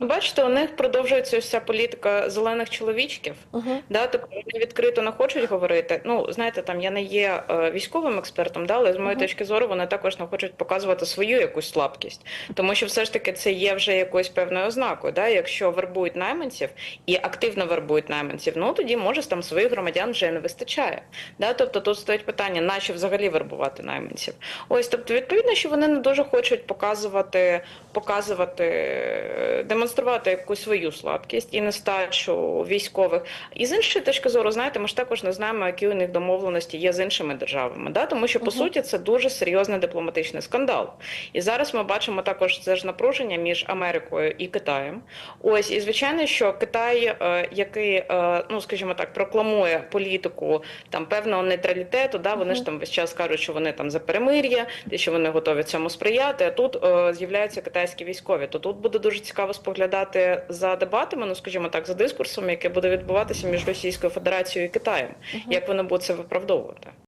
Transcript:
Ну, Бачите, у них продовжується ця політика зелених чоловічків. Угу. Да, тобто вони відкрито не хочуть говорити. Ну, знаєте, там я не є е, військовим експертом, да, але з моєї Мгм. точки зору вони також не хочуть показувати свою якусь слабкість. Тому що все ж таки це є вже якоюсь певною ознакою. Да? Якщо вербують найманців і активно вербують найманців, ну тоді може там своїх громадян вже не вистачає. Да? Тобто тут стоїть питання, нащо взагалі вербувати найманців. Ось, тобто, відповідно, що вони не дуже хочуть показувати, показувати, демонструвати якусь свою слабкість і нестачу військових. І з іншої точки зору, знаєте, ми ж також не знаємо, які у них домовленості є з іншими державами. Да? Тому що, по Мгм. суті, це дуже серйозний дипломатичний скандал. І зараз ми бачимо також це ж напруження між Америкою і Китаєм. Ось, і звичайно, що Китай, е, який, е, ну скажімо так, прокламує політику там певного нейтралітету, да, вони Мгм. ж там весь час кажуть, що вони там за перемир'я, що вони готові цьому сприяти. А тут е, з'являються китайські військові. То тут буде дуже цікаво споглядати за дебатами, ну скажімо так, за дискурсом, яке буде відбуватися між Російською Федерацією і Китаєм, Мгм. як вони будуть це виправдовувати.